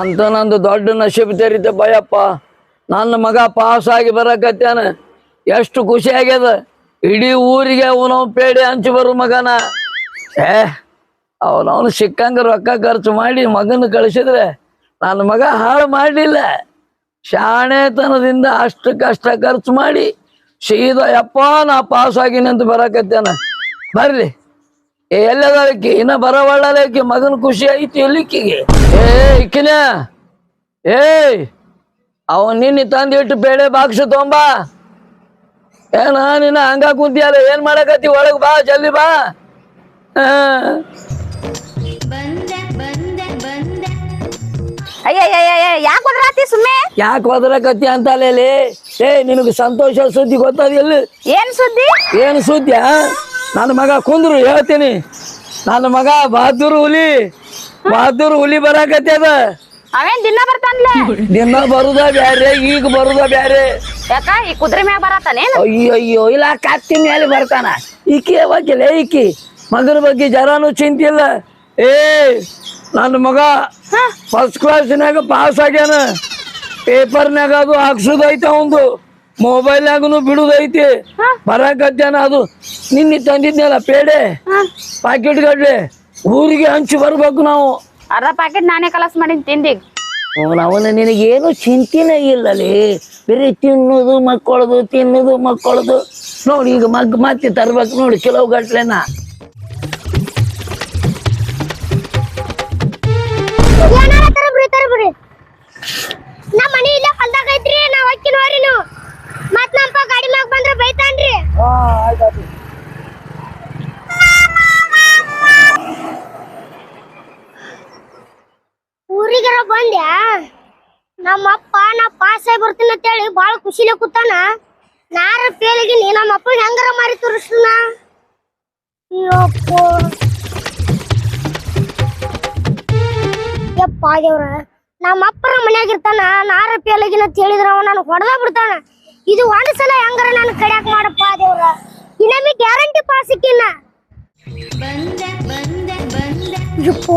ಅಂತ ನಂದು ದೊಡ್ಡ ನಶೀಬ್ ತೆರಿತ ಭಯಪ್ಪ. ನನ್ನ ಮಗ ಪಾಸ್ ಆಗಿ ಬರಕತ್ಯಾನ. ಎಷ್ಟು ಖುಷಿ ಆಗ್ಯದ. ಇಡೀ ಊರಿಗೆ ಅವನವ್ ಪೇಡೆ ಹಂಚಿ ಬರು ಮಗನ. ಏ ಅವನವನು ಸಿಕ್ಕಂಗ ರೊಕ್ಕ ಖರ್ಚು ಮಾಡಿ ಮಗನ ಕಳಿಸಿದ್ರೆ ನನ್ನ ಮಗ ಹಾಳು ಮಾಡಲಿಲ್ಲ. ಶಾಣೆತನದಿಂದ ಅಷ್ಟು ಕಷ್ಟ ಖರ್ಚು ಮಾಡಿ ಸೀದಾ ಯಪ್ಪ ನಾ ಪಾಸ್ ಆಗಿನಂತ ಬರಲಿ ಬರ್ಲಿ. ಏ ಎಲ್ಲದಕ್ಕೆ ಇನ್ನ ಬರವಳ್ಳಲಕ್ಕೆ ಮಗನ ಖುಷಿ ಐತಿ ಎಲ್ಲಿಕ್ಕಿಗೆ ಏ ಇಕ್ಕಿನ ಏಯ್ ಅವ ನಿನ್ನ ತಂದಿಟ್ಟು ಬೇಳೆ ಬಾಕ್ಸು ತೊಂಬ. ಏನ ನಿನ್ನ ಹಂಗ ಕುಂತಿಯಲ್ಲ ಏನ್ ಮಾಡಕತ್ತಿ? ಒಳಗ್ ಬಾ ಜಲ್ದಿ ಬಾ. ಯಾಕೆ ಹೋದ್ರಾತಿ ಸುಮ್ಮನೆ ಯಾಕೆ ಒದರಕತ್ತಿ ಅಂತಲೇ ಏ ನಿನಗೆ ಸಂತೋಷ ಸುದ್ದಿ ಗೊತ್ತದಿಲ್ಲ ಏನ್ ಸುದ್ದಿ? ಏನು ಸುದ್ದಿ ಆ? ನನ್ನ ಮಗ ಕುಂದ್ರು ಹೇಳ್ತೀನಿ. ನನ್ನ ಮಗ ಬಹದ್ದೂರ್ ಹುಲಿ. ಬಹದ್ದೂರ್ ಹುಲಿ ಬರಾಕತ್ಯದ ಅವೇನ್ ದಿನ ಬರ್ತಾನ್ಲೆ? ದಿನ ಬರುದ ಬ್ಯಾರೆ ಈಗ ಬರುದ ಬ್ಯಾರೆ. ಯಾಕ? ಈ ಕುದುರೆ ಮ್ಯಾಗ ಬರತಾನೇನ್ ಅಯ್ಯೋ ಅಯ್ಯೋ ಇಲ್ಲ ಕತ್ತಿ ಮೇಲೆ ಬರ್ತಾನ. ಈಕೆ ಬಗ್ಗೆ ಈಕಿ? ಮಗನ ಬಗ್ಗೆ ಜರಾನು ಚಿಂತಿಲ್ಲ. ಏ ನನ್ನ ಮಗ ಫಸ್ಟ್ ಕ್ಲಾಸ್ನಾಗ ಪಾಸ್ ಆಗ್ಯಾನ. ಪೇಪರ್ನಾಗ ಅದು ಹಾಕ್ಸುದೈತೆ ಅವಂದು ಮೊಬೈಲ್ನಾಗನು ಬಿಡುದೈತಿ. ಬರಾಕತ್ಯಾನ ಅದು. ನಿನ್ನೆ ತಂದಿದ್ನಲ್ಲ ಪೇಡೆ? ಪಾಕೆಟ್ ಗಡ್ಲೆ ಊರಿಗೆ ಹಂಚಿ ಬರ್ಬೇಕು ನಾವು. ಅರ್ಧ ಪ್ಯಾಕೆಟ್ ನಾನೇ ಕಲಸ್ ಮಾಡಿ ತಿಂದಿಗ್ ಅವನ ನಿನಗೇನು ಚಿಂತೆನೇ ಇಲ್ಲಲೇ. ಬರೀ ತಿನ್ನೋದು ಮಕ್ಕಳದು ತಿನ್ನೋದು ಮಕ್ಕಳದು. ನೋಡಿ ಈಗ ಮಗ್ ಮತ್ತೆ ತರ್ಬೇಕು ನೋಡಿ ಕೆಲವು ಗಟ್ಲೆನ. ನಮ್ಮ ಮನೆ ಇಲ್ಲ ಹೊಲ್ದಾಗ ಐತ್ರಿ ನಾವ್ ನೀವು ಮತ್ ನಮ್ಮಪ್ಪ ಗಾಡಿ ಮ್ಯಾಗ ಬಂದ್ರೆ ಬೈತಾನ್ರಿ. ಊರಿಗಾರ ಬಂದ್ಯಾ? ನಮ್ಮಪ್ಪ ನಾ ಪಾಸ್ ಆಗಿ ಬರ್ತೀನಿ ಅಂತೇಳಿ ಬಾಳ ಖುಷಿಲೇ ಕೂತಾನ. ನಾರ ಫೇಲಿಗಿನಿ ನಮ್ಮ ಅಪ್ಪ ಹೆಂಗಾರ ಮಾರಿ ತೋರಿಸ್ತಾನ ಯಪ್ಪ. ಯಪ್ಪ ದೇವ್ರ ನಮ್ಮ ಅಪ್ಪರ ಮನ್ಯಾಗ ಇರ್ತಾನ ನಾರ ಫೇಲಿಗಿನ ಅಂತ ಹೇಳಿದ್ರ ಅವ ನಾನು ಹೊಡೆದ ಬಿಡ್ತಾನ. ಇದು ಒಂದ್ ಸಲ ಹೆಂಗಾರ ನಾನು ಕಡ್ಯಾಕ್ ಮಾಡಪ್ಪ ದೇವ್ರ? ಇನ್ನೊಮ್ಮೆ ಗ್ಯಾರಂಟಿ ಪಾಸ್ ಸಿಕ್ಕಿನ ಯಪ್ಪೋ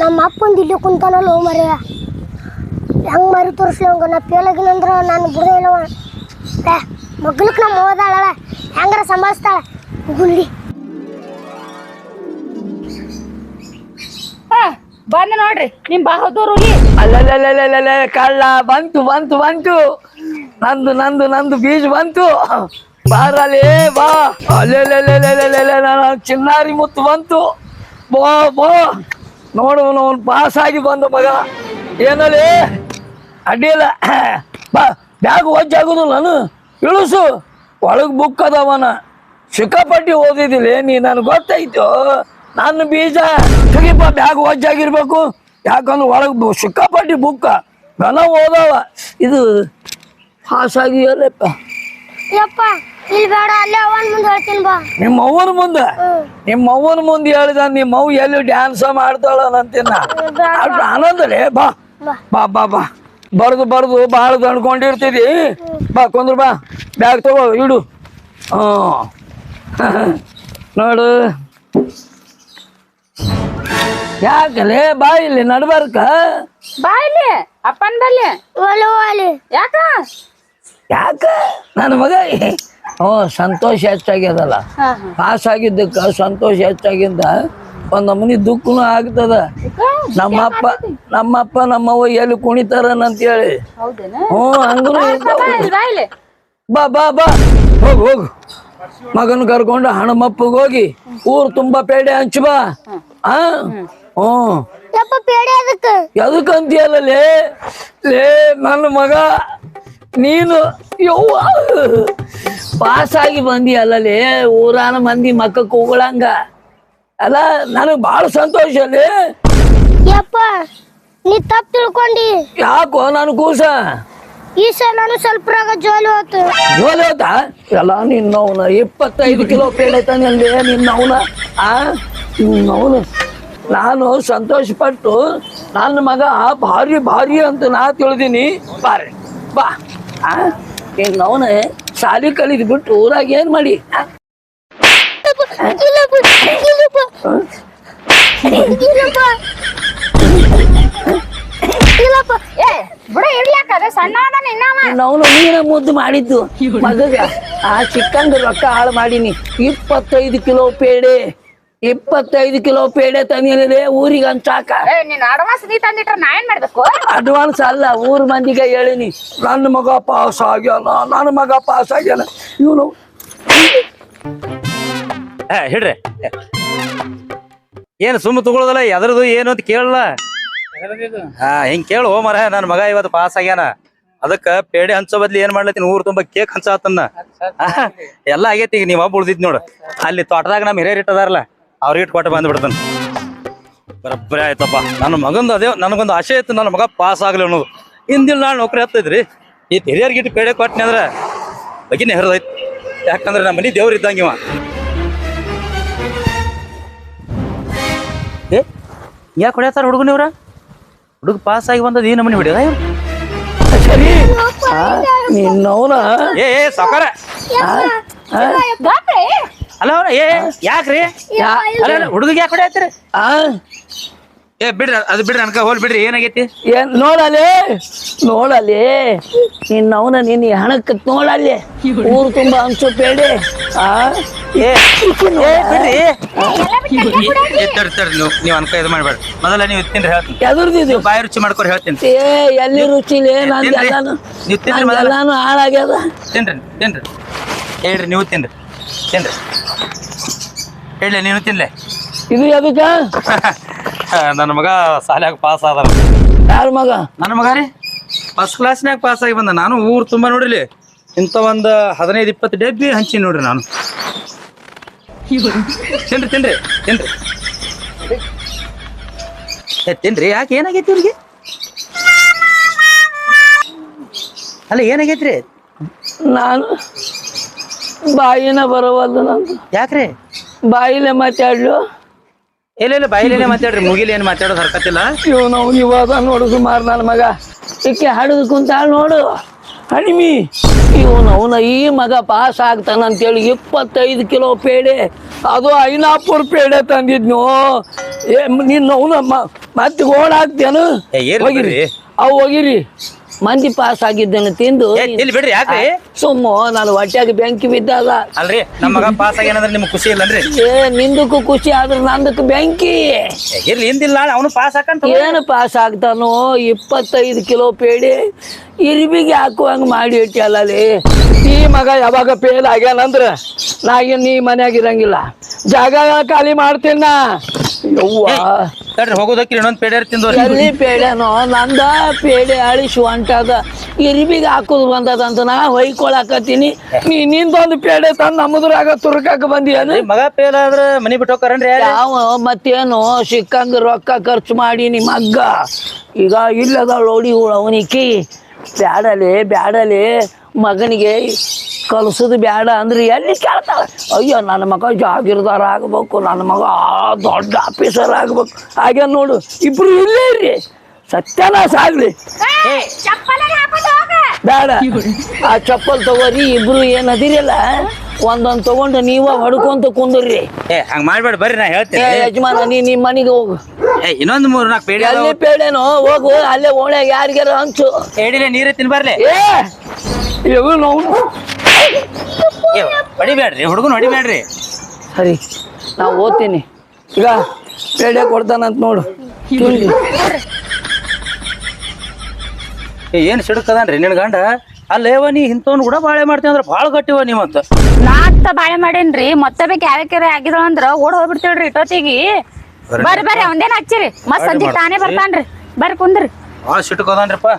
ನಮ್ಮ ಅಪ್ಪಂದು ಇಲ್ಲಿ ಕುಂತಾನಲ್ಲ ಮರ ಹೆಂಗ್ ಮರಿ ತೋರಿಸ್ಲಿ ಹಂಗ ನಾ ಪೇಲಗಿನಂದ್ರ ನಾನು ಬುಡ ಇಲ್ಲವ. ಮಗ್ಲಕ್ ನಮ್ಮ ಓದಾಳಲ್ಲ ಹೆಂಗಾರ ಸಂಭಾಳಿಸ್ತಾಳ? ಗುಂಡಿ ಬಂದ ನೋಡ್ರಿ ನಿಮ್ ಬಹದ್ದೂರು ಅಲ್ಲಲ್ಲಲ್ಲಲ್ಲಲ್ಲ ಕಳ್ಳ ಬಂತು ಬಂತು ಬಂತು. ನಂದು ನಂದು ನಂದು ಬೀಜ ಬಂತು. ಬಾರಲೇ ಬಾ. ಅಲ್ಲೆಲ್ಲೆಲ್ಲೆಲ್ಲೆಲ್ಲೆಲ್ಲ ನಾನು ಚಿನ್ನಾರಿ ಮುತ್ತು ಬಂತು. ಬಾ ಬಾ. ನೋಡು, ಅವನು ಪಾಸ್ ಆಗಿ ಬಂದ ಮಗ. ಏನಲ್ಲಿ ಅಡ್ಡಿಲ್ಲ. ಬಾ, ಬ್ಯಾಗ್ ಒಜ್ಜಾಗುದು ನಾನು. ಇಳಿಸು. ಒಳಗೆ ಬುಕ್ ಅದವನ ಸಿಕ್ಕಾಪಟ್ಟಿ ಓದಿದಿಲ್ಲ, ನೀ ನನಗೆ ಗೊತ್ತಾಯ್ತು ನನ್ನ ಬೀಜ. ತೆಗಿಪ ಬ್ಯಾಗ್ ಒಜ್ಜಾಗಿರ್ಬೇಕು ಯಾಕಂದ್ರೆ ಒಳಗೆ ಸಿಕ್ಕಾಪಟ್ಟಿ ಬುಕ್ಕ ಘನ ಓದವ. ಇದು ಪಾಸ್ ಆಗಿಯಲ್ಲಪ್ಪ ಯಪ್ಪ ಇಲ್ಲಿ ಬೇಡ ಅಲ್ಲೇ ಅವನ್ ಮುಂದೆ ಹೇಳ್ತೀನಿ ಬಾ. ನಿಮ್ಮ ಅವ್ವನ ಮುಂದೆ? ನಿಮ್ಮ ಅವ್ವನ ಮುಂದೆ ಹೇಳಿದ ನಿಮ್ಮ ಅವ್ವ ಎಲ್ಲಿ ಡ್ಯಾನ್ಸ್ ಮಾಡ್ತಾಳ ಅಂತಿನ ಅಷ್ಟು ಬಾ. ಬಾ. ಬಾ ಬಾ ಬರ್ದು ಬರ್ದು ಭಾಳ ದಣ್ಕೊಂಡಿರ್ತಿದಿ. ಬಾ ಕುಂದ್ರ ಬಾ. ಬ್ಯಾಗ್ ತಗೋ ಇಡು. ಹ್ಞೂ ನೋಡು. ಯಾಕಲೆ ಬಾ ಇಲ್ಲಿ ನಡ್ಬಾರ್ಕ? ಬಾ ಇಲ್ಲಿ ಅಪ್ಪನ್ ಬಲ್ಲಿ. ಯಾಕ? ಯಾಕ? ನನ್ನ ಮಗ ಹ್ಞೂ ಸಂತೋಷ ಹೆಚ್ಚಾಗ್ಯದಲ್ಲ ಪಾಸ್ ಆಗಿದ್ದಕ್ಕ ಸಂತೋಷ ಹೆಚ್ಚಾಗಿಂದ ಒಂದ್ ನಮನಿ ದುಃಖನು ಆಗ್ತದ. ನಮ್ಮಪ್ಪ ನಮ್ಮಪ್ಪ ನಮ್ಮವ್ವ ಎಲ್ಲಿ ಕುಣಿತಾರನಂತ ಹೇಳಿ ಹ್ಮ್ ಹ್ಞೂ ಹಂಗೂ ಬಾ ಬಾ ಬಾ ಹೋಗ್ ಹೋಗ್. ಮಗನ್ ಕರ್ಕೊಂಡು ಹಣಮಪ್ಪಗೆ ಹೋಗಿ ಊರ್ ತುಂಬಾ ಪೇಡೆ ಹಂಚು ಬಾ. ಆ? ಹ್ಞೂ. ಯಪ್ಪ ಪೇಡೆ ಅದಕ್ಕೆ ಎದಕ್ಕಂತೀಯಲ್ಲ ಲೇ? ಲೇ ನನ್ನ ಮಗ. ನೀನು ಯವ್ವ. ಪಾಸ್ ಆಗಿ ಬಂದಿ ಅಲ್ಲಲ್ಲಿ ಊರಾನ ಮಂದಿ ಮಕ್ಕ ಹೋಗಳಂಗ ಅಲ್ಲ ನನಗೆ ಭಾಳ ಸಂತೋಷ ಅಲ್ಲಿ. ಯಪ್ಪ ನೀ ತಪ್ಪು ತಿಳ್ಕೊಂಡಿ. ಯಾಕೋ ನಾನು ಕೂಸ? ಈ ಸಲ ನಾನು ಸ್ವಲ್ಪ ರಾಗ ಜೋಲಿ ಹೋತು. ಜೋಲಿ ಹೋತ? ಎಲ್ಲ ನಿನ್ನವನ ಇಪ್ಪತ್ತೈದು ಕಿಲೋ ಪೇಡೆ ತಂದೆ ನಿನ್ನವನ ಆ? ನಿನ್ನವನ. ನಾನು ಸಂತೋಷ ಪಟ್ಟು ನನ್ನ ಮಗ ಭಾರಿ ಭಾರಿ ಅಂತ ನಾ ತಿಳಿದೀನಿ. ಬಾರೆ ಬಾ. ಆ? ಈಗ ಶಾಲೆ ಕಲಿದ್ ಬಿಟ್ಟು ಊರಾಗ ಏನ್ ಮಾಡಿ? ಮುದ್ದು ಮಾಡಿದ್ದು. ಮಗಗ, ಆ ಚಿಕ್ಕಂದು ರೊಕ್ಕ ಹಾಳು ಮಾಡೀನಿ. ಇಪ್ಪತ್ತೈದು ಕಿಲೋ ಪೇಡೆ. ಇಪ್ಪತ್ತೈದು ಕಿಲೋ ಪೇಡೆ ತಂದಿದೆ ಊರಿಗೆ ನೀನ್ ಅಡ್ವಾನ್ಸ್ ನೀ ತಂದಿಟ್ರ ನಾ ಏನ್ ಮಾಡ್ಬೇಕು? ಅಡ್ವಾನ್ಸ್ ಅಲ್ಲ ಊರ್ ಮಂದಿಗೆ ಹೇಳಿನಿ. ನನ್ನ ಮಗ ಪಾಸ್ ಆಗ್ಯಾನ ನನ್ನ ಮಗ ಪಾಸ್ ಆಗ್ಯಾನ. ಇವನು ಹಾ ಹಿಡ್ರಿ. ಏನು ಸುಮ್ಮ ತಗೊಳ್ಳೋದಲ್ಲ ಎದ್ರದು ಏನು ಅಂತ ಕೇಳಲ್ಲ? ಹಾ ಹಿಂಗ್ ಕೇಳು ಮರ ನನ್ನ ಮಗ ಇವತ್ತು ಪಾಸ್ ಆಗ್ಯಾನ. ಅದಕ್ಕ ಪೇಡೆ ಹಂಚೋ ಬದ್ಲಿ ಏನ್ ಮಾಡ್ಲತ್ತೀನಿ ಊರ್ ತುಂಬಾ ಕೇಕ್ ಹಂಚಾತನ್ನ. ಎಲ್ಲ ಆಗೈತಿ ಈಗ ನೀವ್ ಒಬ್ಬ ಉಳ್ದಿದ್ ನೋಡು. ಅಲ್ಲಿ ತೋಟದಾಗ ನಮ್ ಹಿರಿಯರ್ ಇಟ್ಟದಾರಲ್ಲ. ಅವ್ರಿಗೆ ಇಟ್ಟು ಕೊಟ್ಟು ಬಂದ್ಬಿಡ್ತಾನೆ. ಬರಬ್ಬರಿ ಆಯ್ತಪ್ಪ. ನನ್ನ ಮಗಂದು ಅದೇ ನನಗೊಂದು ಆಸೆ ಇತ್ತು ನನ್ನ ಮಗ ಪಾಸ್ ಆಗಲಿ ಅನ್ನೋದು. ಹಿಂದಿಲ್ಲ ನಾಳೆ ನೌಕರಿ ಹತ್ತೈತ್ರಿ. ಈ ಹಿರಿಯರ್ಗೆ ಇಟ್ಟು ಪೇಡೆ ಕೊಟ್ಟನೆ ಅಂದ್ರೆ ಬಗಿನೇ ಹರಿದೈತಿ ಯಾಕಂದ್ರೆ ನಮ್ಮ ಮನೆ ದೇವ್ರು ಇದ್ದಂಗೆ ಇವ. ಏ ಯಾಕೆ ಹುಡುಗನ ಹುಡುಗನಿವ್ರ ಹುಡುಗ ಪಾಸ್ ಆಗಿ ಬಂದದ ಈ ನಮ್ಮನೆ ಹೊಡ್ಯದ ಇವ್ರು? ನಿನ್ನವನ? ಏ ಸಾಕಾರ ಅಲ್ಲ ಅವ್ರ ಏ ಯಾಕ್ರಿ? ಹುಡುಗ ಅಲ್ಲ ಹುಡುಗಿಗೆ ಯಾಕೆ ಕೊಡ ಆ ಏ ಬಿಡ್ರಿ ಅದು ಬಿಡ್ರಿ ಅನ್ಕ ಹೋಲ್ ಬಿಡ್ರಿ ಏನಾಗೈತಿ? ಏನ್ ನೋಡಲಿ ನೋಡಲಿ ನಿನ್ನವನ ನಿನ್ನ ಹಣಕ್ಕೆ ನೋಡಲ್ಲಿ ಊರು ತುಂಬಾ ಅಂಶ ಬೇಡಿ ಆ? ಏ ಏ ಬಿಡ್ರಿ. ಏ, ನೀವು ನೀವು ಅನ್ಕ ಇದು ಮಾಡ್ಬೇಡ್ರಿ. ಮೊದಲ ನೀವು ತಿನ್ರಿ ಹೇಳ್ತೀನಿ. ನೀವು ಬಾಯಿ ರುಚಿ ಮಾಡ್ಕೊರಿ ಹೇಳ್ತೀನಿ. ಏ ಎಲ್ಲಿ ರುಚಿಲಿ ಏನು ತಿನ್ರಿ. ಎಲ್ಲಾನು ನೀವು ತಿನ್ರಿ ನಂದು ಮೊದಲ. ಎಲ್ಲಾನು ಹಾಳಾಗ್ಯದ. ತಿನ್ರಿ ತಿನ್ರಿ. ಹೇಳ್ರಿ ನೀವು ತಿನ್ರಿ. ತಿನ್ರಿ. ಹೇಳಿ ನೀನು ತಿನ್ಲೆ? ಇದು ಎದಕ್ಕ ನನ್ನ ಮಗ ಸಾಲ್ಯಾಗ ಪಾಸ್ ಆದ ಯಾರು ಮಗ? ನನ್ನ ಮಗ ರೀ. ಫಸ್ಟ್ ಕ್ಲಾಸ್ನಾಗ ಪಾಸ್ ಆಗಿ ಬಂದ. ನಾನು ಊರು ತುಂಬ ನೋಡಿಲಿ ಇಂಥ ಒಂದು ಹದಿನೈದು ಇಪ್ಪತ್ತು ಡಬ್ಬಿ ಹಂಚಿ ನೋಡ್ರಿ ನಾನು. ತಿನ್ರಿ ತಿನ್ರಿ ತಿನ್ರಿ. ಏ ತಿನ್ರಿ ಯಾಕೆ ಏನಾಗೈತಿ ಇವ್ರಿಗೆ? ಅಲ್ಲ ಏನಾಗೈತ್ರಿ? ನಾನು ಬಾಯಿನ ಬರವಲ್ದು ನಂದು. ಯಾಕ್ರಿ? ಬಾಯಿಲೆ ಮಾತಾಡ್ಲು. ಇಲ್ಲ ಇಲ್ಲ ಬಾಯಿಲೇನೆ ಮಾತಾಡ್ರಿ? ಮುಗಿಲಿ ಏನ್ ಮಾತಾಡೋದು ಹರ್ಕತ್ತಿಲ್ಲ? ಇವನು ಇವಾಗ ನೋಡು ಸುಮಾರು ನನ್ನ ಮಗ. ಇಕ್ಕೆ ಹಾಡುದು ಕುಂತಾಳ ನೋಡು. ಹಣಿಮಿ. ಇವನು ಅವನ ಈ ಮಗ ಪಾಸ್ ಆಗ್ತಾನಂತೇಳಿ ಇಪ್ಪತ್ತೈದು ಕಿಲೋ ಪೇಡೆ. ಅದು ಐನಾಪುರ ಪೇಡೆ ತಂದಿದ್ನು. ಏ ನಿನ್ನ ಅವನ ಮತ್ತೆ ಓಡಾಕ್ತೇನು ಏ, ಏನ್ ಹೋಗಿರಿ? ಅವು ಹೋಗಿರಿ. ಮಂದಿ ಪಾಸ್ ಆಗಿದ್ದನ್ನು ತಿಂದು ಇಲ್ಲಿ ಬಿಡ್ರಿ ಯಾಕ್ರಿ? ಸುಮ್ಮು ನಾನು ಹೊಟ್ಟೆಗೆ ಬೆಂಕಿ ಬಿದ್ದಾಗ. ಅಲ್ರಿ ನಮ್ಮ ಮಗ ಪಾಸ್ ಆಗ್ಯಾನಂದ್ರೆ ನಿಮ್ಗೆ ಖುಷಿ ಇಲ್ಲನ್ರಿ? ಏ ನಿಂದಕ್ಕೂ ಖುಷಿ ಆದ್ರೆ ನಂದಕ್ಕೆ ಬೆಂಕಿ. ಇರ್ಲಿ ಹಿಂದಿಲ್ಲ ಅವನು ಪಾಸ್ ಹಾಕಂತ ಏನು ಪಾಸ್ ಆಗ್ತಾನೋ ಇಪ್ಪತ್ತೈದು ಕಿಲೋ ಪೇಡಿ ಇರಿಬಿಗೆ ಹಾಕುವಂಗ ಮಾಡಿ ಇಟ್ಟಲ್ಲಲ್ಲಿ ಈ ಮಗ ಯಾವಾಗ ಫೇಲ್ ಆಗ್ಯಾನಂದ್ರ ನಾ ಏನು ನೀ ಮನ್ಯಾಗ ಇರಂಗಿಲ್ಲ. ಜಾಗ ಖಾಲಿ ಮಾಡ್ತೀನ ತಡ್ರಿ ಹೋಗೋದಕ್ಕೆ ಇನ್ನೊಂದು ಪೇಡೆ ತಿಂದು ಎಲ್ಲಿ ಪೇಡೆನೋ? ನಂದ ಪೇಡೆ ಅಳಿಸು ಅಂಟದ ಇರಿಬಿಗೆ ಹಾಕುದು ಬಂದದಂತ ನಾ ಹೊಯ್ಕೊಳಕತ್ತೀನಿ. ನೀ ನಿಂದೊಂದು ಪೇಡೆ ತಂದು ನಮ್ಮದ್ರಾಗ ತುರ್ಕಾಕ ಬಂದಿಯನು ಮಗ ಪೇಲ ಆದ್ರೆ ಮನಿ ಬಿಟ್ಟು ಹೋಗ್ತಾರನ್ರಿ ಯಾರು? ಯಾವ ಮತ್ತೇನು? ಸಿಕ್ಕಂಗ ರೊಕ್ಕ ಖರ್ಚು ಮಾಡಿ ನಿಮ್ಮ ಮಗ್ಗ ಈಗ ಇಲ್ಲದ ಲೋಡಿ ಅವನಿಕಿ. ಬ್ಯಾಡಲೆ ಬ್ಯಾಡಲೆ. ಮಗನಿಗೆ ಕಲ್ಸೋದು ಬ್ಯಾಡ ಅಂದ್ರೆ ಎಲ್ಲಿ ಕೇಳ್ತಾಳೆ? ಅಯ್ಯೋ ನನ್ನ ಮಗ ಜಾಗೀರ್ದಾರ ಆಗ್ಬೇಕು ನನ್ನ ಮಗ ದೊಡ್ಡ ಆಫೀಸರ್ ಆಗ್ಬೇಕು. ಹಾಗೆ ನೋಡು ಇಬ್ರು ಇಲ್ಲೇ ಇರ್ರಿ. ಸತ್ಯನಾಶ ಆಗ್ಲಿ. ಬೇಡ. ಆ ಚಪ್ಪಲ್ ತಗೋರಿ ಇಬ್ರು ಏನದಿರಲ್ಲ ಒಂದೊಂದು ತಗೊಂಡು ನೀವ ಹೊಡ್ಕೊಂತ ಕುಂದ್ರಿ. ಏ ಹಂಗ ಮಾಡ್ಬೇಡ ಬರ್ರಿ ನಾ ಏ ಹೇಳ್ತೀನಿ ಯಜಮಾನ ನೀ ನಿಮ್ಮ ಮನೆಗೆ ಹೋಗು. ಏ ಇನ್ನೊಂದು ಮೂರು ನಾಲ್ಕು ಪೇಡಿ ಅಲ್ಲೇ ಪೇಡೇನು ಹೋಗು ಅಲ್ಲೇ ಓಣ್ಯಾಗ ಯಾರಿಗಾರ ಹಂಚು. ಪೇಡಿಲೆ ನೀರೇ ತಿನ್ಬರ್ಲಿ ಏ ಇವು ನಾವು? ಏ ಹೊಡಿಬೇಡ್ರಿ ಹುಡುಗನ ಹೊಡಿಬೇಡ್ರಿ. ಸರಿ ನಾವು ಓದ್ತೀನಿ. ಈಗ ಪೇಡೆ ಕೊಡ್ತಾನಂತ ನೋಡು. ಏ ಏನ್ ಸಿಡಕದನ್ರಿ ನಿನ್ ಗಂಡ? ಅಲ್ಲೇವ ನೀ ಇಂಥವ್ನು ಕೂಡ ಬಾಳೆ ಮಾಡ್ತೀನಿ ಅಂದ್ರೆ ಭಾಳ ಗಟ್ಟಿವ ನೀವಂತ ನಾಷ್ಟ ಬಾಳೆ ಮಾಡೇನ್ರಿ ಮತ್ತೆ ಬೇಕು ಯಾವ್ಯಾಕೆ ಆಗಿದ್ರು ಅಂದ್ರೆ ಓಡ್ ಹೋಗ್ಬಿಡ್ತೇವ್ರಿ ಇಟ್ಟೋತಿಗಿ ಬರ್ರಿ ಬರ್ರಿ ಅವಂದೇನ್ ಹಚ್ಚಿರಿ. ಮತ್ ಸಂಜೆ ತಾನೇ ಬರ್ತಾನ್ರಿ. ಬರ್ರಿ ಕುಂದ್ರಿ. ಭಾಳ ಸಿಟ್ಟಕೋದನ್ರಿಪ್ಪ.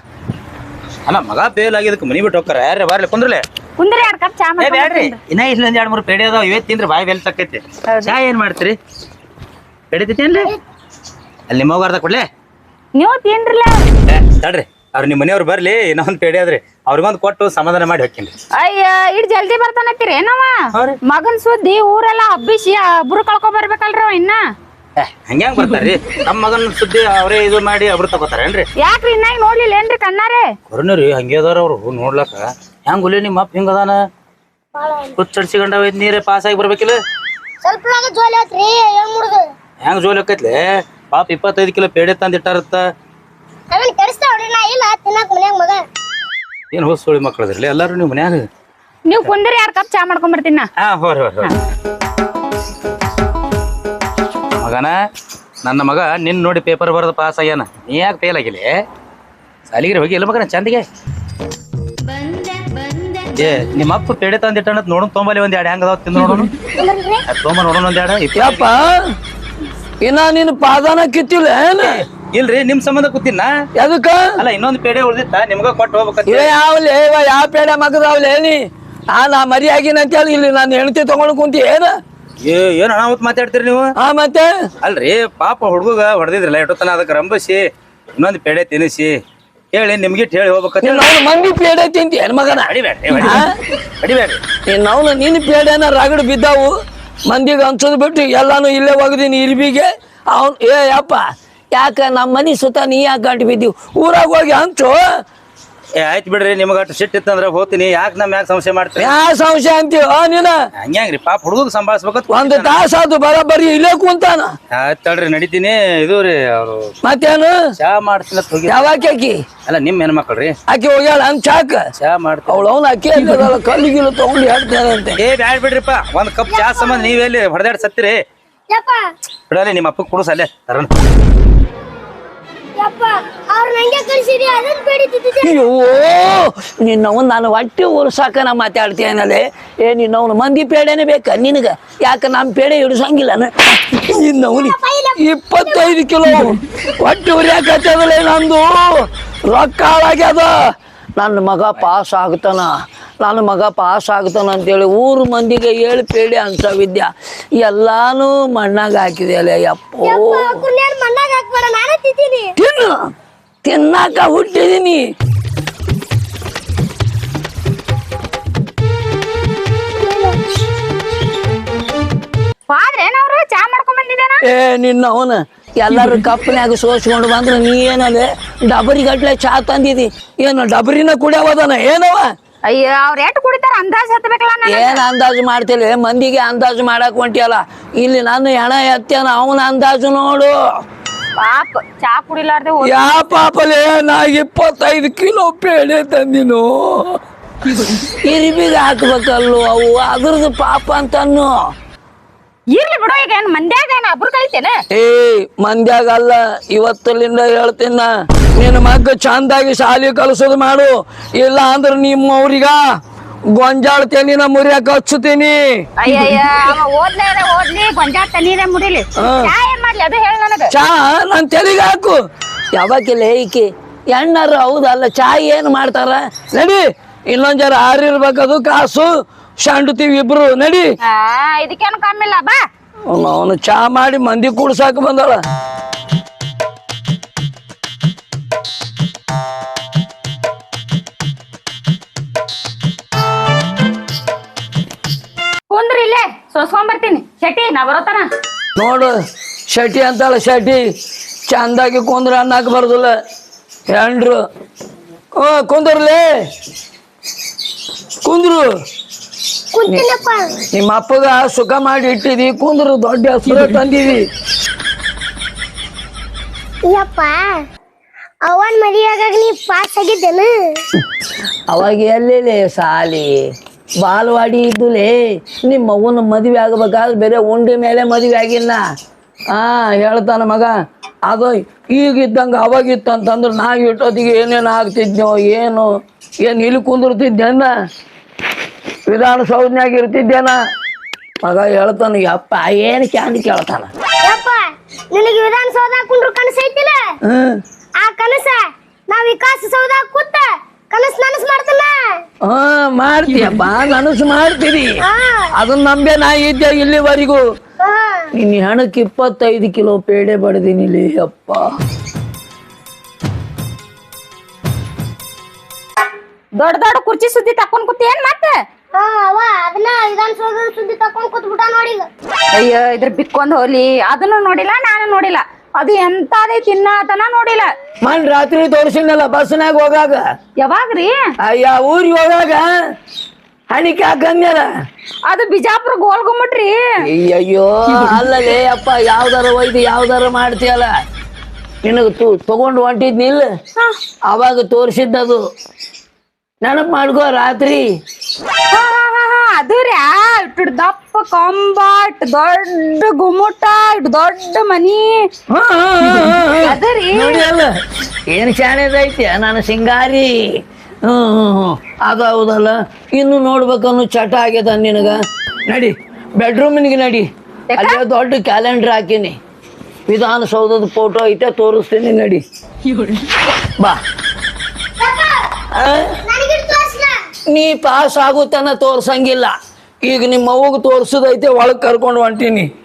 ಅಲ್ಲ ಮಗ ಫೇಲ್ ಆಗಿದ್ದಕ್ಕೆ ಮನಿ ಬಿಟ್ಟು ಹೋಗ್ತಾರ. ಯಾರೇ ಬರ್ಲಿ ಕುಂದ್ರಲೆ? ಕುಂದ್ರಿ ಎರಡು ಕಪ್ ಚಾ ಏ ಬ್ಯಾಡ್ರಿ. ಇನ್ನ ಇಲ್ಲೊಂದ್ ಎರಡ್ ಮೂರು ಪೇಡೆ ಅದಾವ. ಇವೇ ತಿನ್ರಿ ಬಾಯಿ ಬೆಲ್ ತಕ್ಕೈತಿ. ಹೌದು. ಚಾ ಏನ್ ಮಾಡ್ತೀರಿ? ಪೇಡಿತೈತಿ ಏನ್ರಿ ಅಲ್ಲಿ ನಿಮ್ಮ ಹೋಗಾರ್ದ ಕೊಡ್ಲೆ? ನೀವು ತಿನ್ರಿಲ್ಲ ಏ ತಡ್ರಿ. ಅವ್ರ ನಿಮ್ಮ ಮನೆಯವ್ರು ಬರ್ಲಿ ಇನ್ನೊಂದ್ ಪೇಡೆ ಅದ್ರಿ ಅವ್ರಿಗೊಂದು ಕೊಟ್ಟು ಸಮಾಧಾನ ಮಾಡಿ ಹೋಗ್ತೀನಿ. ಅಯ್ಯ ಇಡ್ ಜಲ್ದಿ ಬರ್ತಾನತ್ತೀರಿ ಏನವ? ಹೌರಿ. ಮಗನ್ ಸುದ್ದಿ ಊರೆಲ್ಲ ಹಬ್ಬಿಸಿ ಅಬ್ರು ಕಳ್ಕೊ ಬರ್ಬೇಕಲ್ರಿ ಅವ ಇನ್ನ? ಏ ಹಂಗ್ಯಾಂಗ್ ಬರ್ತಾರಿ ನಮ್ಮ ಮಗನ ಸುದ್ದಿ ಅವರೇ ಇದು ಮಾಡಿ ಅವ್ರು ತಗೋತಾರೇನ್ರಿ? ಯಾಕ್ರಿ ಇನ್ನ ನೋಡ್ಲಿಲ್ಲ ಏನ್ರಿ ಕಣ್ಣಾರೆ ಕೊರೋನರಿ ಹಂಗೆ ಅದಾರ ಅವ್ರು ನೋಡ್ಲಕ್ಕ. ಹೆಂಗ್ ಹುಲಿ ನಿಮ್ಮ ಅಪ್ಪ ಹಿಂಗ ಅದಾನ ಕುಚ್ಚಡ್ಸಿಕೊಂಡ ನೀರೇ ಪಾಸ್ ಆಗಿ ಬರ್ಬೇಕಿಲ್ಲ? ಸ್ವಲ್ಪ ಜೋಲಿ ಆತ್ರಿ ಏನ್ ಮುರ್ದು? ಹೆಂಗ್ ಜೋಲಿ ಆಕೈತ್ಲೆ? ಪಾಪ ಇಪ್ಪತ್ತೈದು ಕಿಲೋ ಪೇಡೆ ತಂದ ಇಟ್ಟಾರತ್ತ. ಕೆಡಿಸ್ತಾವ್ರಿ ನಾ ಇಲ್ಲ ತಿನ್ನಕ್ ಮನ್ಯಾಗ ಮಗ. ಏನ್ ಹೋದ್ ಸುಳಿ ಮಕ್ಕಳದ್ರಲ್ಲ ಎಲ್ಲಾರು ನೀವು ಮನ್ಯಾಗ? ನೀವು ಕುಂದ್ರಿ ಯಾರು ಕಪ್ ಚಾ ಮಾಡ್ಕೊಂಡ್ ಬರ್ತೀನಿ ನಾ. ಹಾ ಹೋರಿ ಹೋರಿ ಹೋರಿ. ಮಗನ ನನ್ನ ಮಗ ನಿನ್ ನೋಡಿ ಪೇಪರ್ ಬರೆದು ಪಾಸ್ ಆಗ್ಯಾನ. ನೀ ಯಾಕೆ ಫೇಲ್ ಆಗಿಲ್ಲ? ಸಾಲಿಗಿರಿ ಹೋಗಿ ಇಲ್ಲ ಮಗನ ಚಂದಿಗೆ? ಏ ನಿಮ್ಮ ಅಪ್ಪ ಪೇಡೆ ತಂದಿಟ್ಟ ನೋಡೋಣ ತೊಂಬಲಿ ಒಂದ್ ಎರಡು ಹೆಂಗ್ ಅದಾವ ತಿಂದು ನೋಡೋಣ ತೊಂಬ ನೋಡೋಣ ಒಂದ್ ಎರಡು? ಯಪ್ಪ ಇನ್ನ ನಿನ್ನ ಪಾದಾನ ಕಿತ್ತಿಲ್ಲ ಏನ್? ಇಲ್ರಿ ನಿಮ್ ಸಂಬಂಧ ಕೂತಿನ ಎದಕ್ಕ? ಅಲ್ಲ ಇನ್ನೊಂದ್ ಪೇಡೆ ಉಳ್ದಿತ್ತ? ನಿಮ್ಗ ಕೊಟ್ಟು ಹೋಗ್ಬೇಕಂತ. ಯಾವಲೆ ಯಾವ ಪೇಡೆ ಮಗದಾವ್ಲೆ ನೀ ಆ ನಾ ಮರಿ ಆಗಿನ ಅಂತೇಳಿ ಇಲ್ಲಿ ನಾನು ಹೆಣ್ತಿ ತಗೊಂಡು ಕುಂತಿ ಏನ? ಏ ಏನ್ ಅನಾಹುತ್ ಮಾತಾಡ್ತೀರಿ ನೀವು? ಆ ಮತ್ತೆ? ಅಲ್ರಿ ಪಾಪ ಹುಡುಗ ಹೊಡೆದಿದ್ರಲ್ಲ ಎಷ್ಟೊತ್ತನ ಅದಕ್ಕೆ ರಂಬಸಿ ಇನ್ನೊಂದ್ ಪೇಡೆ ತಿನ್ನಿಸಿ. ಹೇಳಿ ನಿಮ್ಗೆ ಹೇಳಿ ಹೋಗ್ಬೇಕಂತ ನಾವು ಮಂದಿ ಪೇಡೆ ತಿಂತಿ ಮಗನ ಅಡಿಬೇಡ್ರಿ ಆ? ಹೊಡಿಬೇಡ್ರಿ ನೀನ್ ಅವ್ನ ನಿನ್ನ ಪೇಡೆನ ರಗಡ್ ಬಿದ್ದಾವು. ಮಂದಿಗೆ ಅನ್ಸೋದ್ ಬಿಟ್ಟು ಎಲ್ಲಾನು ಇಲ್ಲೇ ಒಗದೀನಿ ಇರ್ಬಿಗೆ. ಅವ್ನು ಏ ಯಪ್ಪ ಯಾಕ ನಮ್ಮ ಮನಿ ಸುತ್ತ ನೀ ಯಾಕೆ ಗಂಟು ಬಿದ್ದೀವಿ? ಊರಾಗ ಹೋಗಿ ಹಂಚು. ಏ ಆಯ್ತು ಬಿಡ್ರಿ ನಿಮ್ಗೆ ಅಷ್ಟು ಸಿಟ್ಟು ಇತ್ತಂದ್ರೆ ಹೋಗ್ತೀನಿ. ಯಾಕೆ ನಮ್ಮ ಯಾಕೆ ಸಂಶಯ ಮಾಡ್ತೀರಿ? ಯಾ ಸಂಶಯ ಅಂತೀವ ನೀನ? ಹಂಗ್ಯಾಂಗ್ರಿ ಪಾಪ ಹುಡುಗ ಸಂಭಾಳಿಸ್ಬೇಕು ಒಂದು ತಾಸ ಅದು ಬರೋಬ್ಬರಿ ಇಲ್ಲೇ ಕುಂತಾನ. ಆಯ್ತು ತಡ್ರಿ ನಡಿತೀನಿ. ಇದು ರೀ ಅವರು ಮತ್ತೇನು? ಚಾ ಮಾಡ್ತೀನಿ ಅಂತ ಹೋಗಿ ಯಾವಾಗ ಆಕಿ? ಅಲ್ಲ ನಿಮ್ಮ ಹೆಣ್ಮಕ್ಳ್ರಿ ಆಕಿ ಹೋಗ್ಯಾಳ ಹಂಗ ಚಾಕ. ಚಾ ಮಾಡ್ತ ಅವಳು ಅವ್ನ ಅಕ್ಕಿ ಅಂತ ಕಲ್ಲು ಗಿಲ್ಲು ತಗೊಂಡು ಹೇಳ್ತಾರಂತೆ ಏ ಬ್ಯಾಡ್ ಬಿಡ್ರಿಪ್ಪ. ಒಂದ್ ಕಪ್ ಚಾ ಸಂಬಂಧ ನೀವೆಲ್ಲಿ ಹೊಡೆದಾಡ್ ಸತ್ತಿರಿ ಬಿಡಲಿ ನಿಮ್ಮ ಅಪ್ಪ ಕುಡಸಲ್ಲೇ ತರ ತರಣ. ಅಯ್ಯೋ ನಿನ್ನವನ್ ನಾನು ಹೊಟ್ಟೆ ಉರ್ಸಾಕ ನಾ ಮಾತಾಡ್ತೀನಲ್ಲೇ ಏ ನಿನ್ನವನು ಮಂದಿ ಪೇಡೆನೇ ಬೇಕ ನಿನಗ? ಯಾಕ ನಮ್ಮ ಪೇಡೆ ಹಿಡಿಸಂಗಿಲ್ಲ ನಿನ್ನವನಿ ಇಪ್ಪತ್ತೈದು ಕಿಲೋ ಹೊಟ್ಟೆ ಉರಿಯಾಕತ್ತದಲ್ಲ ನಂದು? ರೊಕ್ಕ ಹಾಳಾಗ್ಯದ? ನನ್ನ ಮಗ ಪಾಸ್ ಆಗ್ತಾನ. ನನ್ನ ಮಗ ಪಾಸ್ ಆಗ್ತಾನೆ ಅಂತೇಳಿ ಊರು ಮಂದಿಗೆ ಏಳು ಅನ್ಸ ವಿದ್ಯಾ. ಎಲ್ಲಾನು ಮಣ್ಣಾಗ ಹಾಕಿದೆಯಲ್ಲ ಯಪ್ಪೋ ನಾನೇ ತಿನ್ನು. ತಿನ್ನಾಕ ಹುಟ್ಟಿದೀನಿ. ಏ ನಿನ್ನ ಅವನ. ಎಲ್ಲಾರು ಕಪ್ಪನ್ಯಾಗ ಸೋಸ್ಕೊಂಡು ಬಂದ್ರೆ ನೀ ಏನಲ್ಲೇ ಡಬರಿ ಗಟ್ಲೆ ಚಾ ತಂದಿದಿ. ಏನು ಡಬರಿನ ಕುಡಿಯವದನ? ಏನವ? ಅಯ್ಯ ಅವ್ರ ಎಷ್ಟ್ ಕುಡಿತಾರ? ಅಂದಾಜ್ ಹತ್ಬೇಕಲ್ಲ ನಾನು ಏನ್ ಅಂದಾಜು ಮಾಡ್ತಿಲ್ಲ ಮಂದಿಗೆ ಅಂದಾಜು ಮಾಡಕ್ ಹೊಂಟಿಯಲ್ಲ. ಇಲ್ಲಿ ನನ್ನ ಹೆಣ ಎತ್ತೇನ ಅವನ ಅಂದಾಜು ನೋಡು. ಪಾಪ ಚಾ ಕುಡಿಲಾರ್ದೆ ಹೋದ್- ಯಾ ಪಾಪಲೇ ನಾ ಇಪ್ಪತ್ತೈದು ಕಿಲೋ ಪೇಡೆ ತಂದಿನು ಇರಿಬಿಗೆ ಹಾಕ್ಬೇಕಲ್ಲು ಅವು ಅದ್ರದ್ದು ಪಾಪ ಅಂತನ್ನು. ಇರ್ಲಿ ಬಿಡು ಈಗ ಏನ್ ಮಂದ್ಯಾಗ ಏನ್ ಅಬ್ರು ಕಳಿತೇನೆ ಏ ಮಂದ್ಯಾಗ ಅಲ್ಲ ಇವತ್ತಲ್ಲಿಂದ ಹೇಳ್ತೇನ ನಿನ್ನ ಮಗ್ ಚಂದಾಗಿ ಶಾಲಿ ಕಲಿಸೋದು ಮಾಡು. ಇಲ್ಲ ಅಂದ್ರೆ ನಿಮ್ಮ ಅವ್ರಿಗ ಗೊಂಜಾಳ ತೆನಿನ ಮುರಿಯಾಕ ಹಚ್ಚುತ್ತೀನಿ. ಅಯ್ಯಯ್ಯ ಅವ ಓದ್ಲೇ ಅದ ಓದ್ಲಿ ಗೊಂಜಾಳ ತಣ್ಣೀರೇ ಮುಡಿಲಿ ಹಾ. ಚಾ ಏನ್ ಮಾಡ್ಲಿ ಅದು ಹೇಳ ನನಗ. ಚಾ ನನ್ ತೆಲಿಗೆ ಹಾಕು. ಯಾವಾಗಿಲ್ಲ ಏಕೆ ಎಣ್ಣಾರು ಹೌದಲ್ಲ ಚಾ ಏನು ಮಾಡ್ತಾರ? ನಡಿ ಇನ್ನೊಂದ್ ಜರ ಆರಿರ್ಬೇಕದು ಕಾಸು. ಶಾಂಡುತ್ತೀವಿ ಇಬ್ರು ನಡಿ. ಇದಕ್ಕೇನು ಕಮ್ಮಿಲ್ಲ ಬಾ ಅವನು ಚಾ ಮಾಡಿ ಮಂದಿ ಕೂಡ್ಸಾಕ ಬಂದಳ. ಕುಂದ್ರಿ ಇಲ್ಲೇ ಬರ್ತೀನಿ. ಶೆಟ್ಟಿ ನಾ ಬರೋತನ ನೋಡು ಶಟಿ ಅಂತಾಳ ಶಟಿ ಚಂದಾಗಿ ಕುಂದ್ರ ಅನ್ನಕ್ ಬರ್ದಿಲ್ಲ. ಹೆಂಡ್ರು. ಹ್ಞೂ ಕುಂದ್ರಲೇ. ಕುಂದ್ರು. ನಿಮ್ಮ ಅಪ್ಪಗ ಸುಖ ಮಾಡಿ ಇಟ್ಟಿದಿ ಕುಂದ್ರು ದೊಡ್ಡ ಹೆಸರು ತಂದಿದಿ. ಯಪ್ಪ ಅವನ್ ಮದುವೆಯಾಗ ನೀ ಪಾಸ್ ಆಗಿದ್ದೇನು? ಅವಾಗ ಎಲ್ಲೇ ಸಾಲಿ? ಬಾಲ್ವಾಡಿ ಇದ್ದುಲೇ ನಿಮ್ಮ ಅವ್ವನ ಮದುವೆ ಆಗ್ಬೇಕಾದ್ರೆ ಬೇರೆ ಉಂಡಿ ಮೇಲೆ ಮದುವೆ ಆಗಿಲ್ಲ ಆ ಹೇಳ್ತಾನ ಮಗ. ಅದು ಈಗಿದ್ದಂಗ ಅವಾಗಿತ್ತಂತಂದ್ರೆ ಅಂತಂದ್ರೆ ನಾ ಇಟ್ಟೊತ್ತಿಗೆ ಏನೇನು ಆಗ್ತಿದ್ನೋ ಏನು ಏನು ಇಲ್ಲಿ ಕುಂದಿರ್ತಿದ್ದೇನ ವಿಧಾನಸೌಧನ್ಯಾಗ ಇರ್ತಿದ್ದೇನ? ಮಗ ಹೇಳ್ತಾನ ಯಪ್ಪ ಏನು ಕ್ಯಾಂಡಿ ಕೇಳ್ತಾನ? ಯಪ್ಪ ನಿನಗೆ ವಿಧಾನಸೌಧ ಕುಂಡ್ರು ಕನಸು ಐತಿಲ್ಲ? ಹ್ಮ್ ಆ ಕನಸ ನಾ ವಿಕಾಸ ಸೌಧ ಕೂತ ಕನಸು ನನಸು ಮಾಡ್ತಾನ? ಹಾ ಮಾಡ್ತೀಯಪ್ಪ ನನಸು ಮಾಡ್ತೀರಿ. ಹಾ. ಅದನ್ನ ನಂಬೆ ನಾ ಇದ್ದೆ ಇಲ್ಲಿವರೆಗೂ. ಹಾ. ನಿನ್ನ ಹಣಕ್ಕೆ ಇಪ್ಪತ್ತೈದು ಕಿಲೋ ಪೇಡೆ ಬಡ್ದೀನಿ ಇಲ್ಲಿ ಅಪ್ಪ ದೊಡ್ಡ ದೊಡ್ಡ ಕುರ್ಚಿ ಸುದ್ದಿ ತಕೊಂಡ್ ಕೂತಿ ಏನ್ ಮತ್ತೆ ಹಾ ಅವ ಅದನ್ನ ವಿಧಾನಸೌಧದ ಸುದ್ದಿ ತಕೊಂಡ್ ಕೂತ್ಬಿಟ್ಟ ನೋಡಿ ಈಗ. ಅಯ್ಯ ಇದ್ರ ಬಿಕ್ಕೊಂಡ್ ಹೋಲಿ ಅದನ್ನು ನೋಡಿಲ್ಲ ನಾನು ನೋಡಿಲ್ಲ. ಅದು ಎಂತಾದೇ ತಿನ್ನತನ ನೋಡಿಲ್ಲ. ಮನ್ ರಾತ್ರಿ ತೋರಿಸಿನಲ್ಲ ಬಸ್ನಾಗ ಹೋಗಾಗ? ಯಾವಾಗ್ರಿ? ಅಯ್ಯ ಊರಿಗೆ ಹೋಗಾಗ? ಹಣಿಕೆ ಹಾಕಂದ್ಯಾರ ಅದು ಬಿಜಾಪುರ ಗೋಲ್ ಅಯ್ಯೋ ಅಯ್ಯಯ್ಯೋ ಅಲ್ಲಲೇ ಅಪ್ಪ ಯಾವ್ದಾರ ಒಯ್ದು ಯಾವ್ದಾರ ಮಾಡ್ತೀಯಲ್ಲ? ನಿನಗ ತು ತಗೊಂಡು ಹೊಂಟಿದ್ನಿಲ್ಲ ಅವಾಗ ತೋರಿಸಿದ್ದದು. ನೆನಪು ಮಾಡ್ಕೋ ರಾತ್ರಿ. ರೀ ಇಟ್ಟು ದಪ್ಪ ಕಂಬಾಟ್ ದೊಡ್ಡ ಗುಮ್ಮಟ ಇಟ್ಟು ದೊಡ್ಡ ಮನಿ. ಏನು ಶಾಣೆದೈತಿ ನಾನು ಸಿಂಗಾರಿ. ಹ್ಮ್ ಅದು ಹೌದಲ್ಲ ಇನ್ನು ನೋಡ್ಬೇಕನ್ನು ಚಟ ಆಗ್ಯದ ನಿನಗ. ನಡಿ ಬೆಡ್ರೂಮಿನಿಗೆ ನಡಿ. ಅಲ್ಲಿ ದೊಡ್ಡ ಕ್ಯಾಲೆಂಡರ್ ಹಾಕಿನಿ. ವಿಧಾನಸೌಧದ ಫೋಟೋ ಐತೆ ತೋರಿಸ್ತೀನಿ ನಡಿ. ಬಾ? ನೀ ಪಾಸ್ ಆಗುತ್ತಾನ ತೋರ್ಸಂಗಿಲ್ಲ. ಈಗ ನಿಮ್ಮ ಅವ್ಗೆ ತೋರ್ಸೋದೈತೆ ಒಳಗೆ ಕರ್ಕೊಂಡು ಹೊಂಟೀನಿ.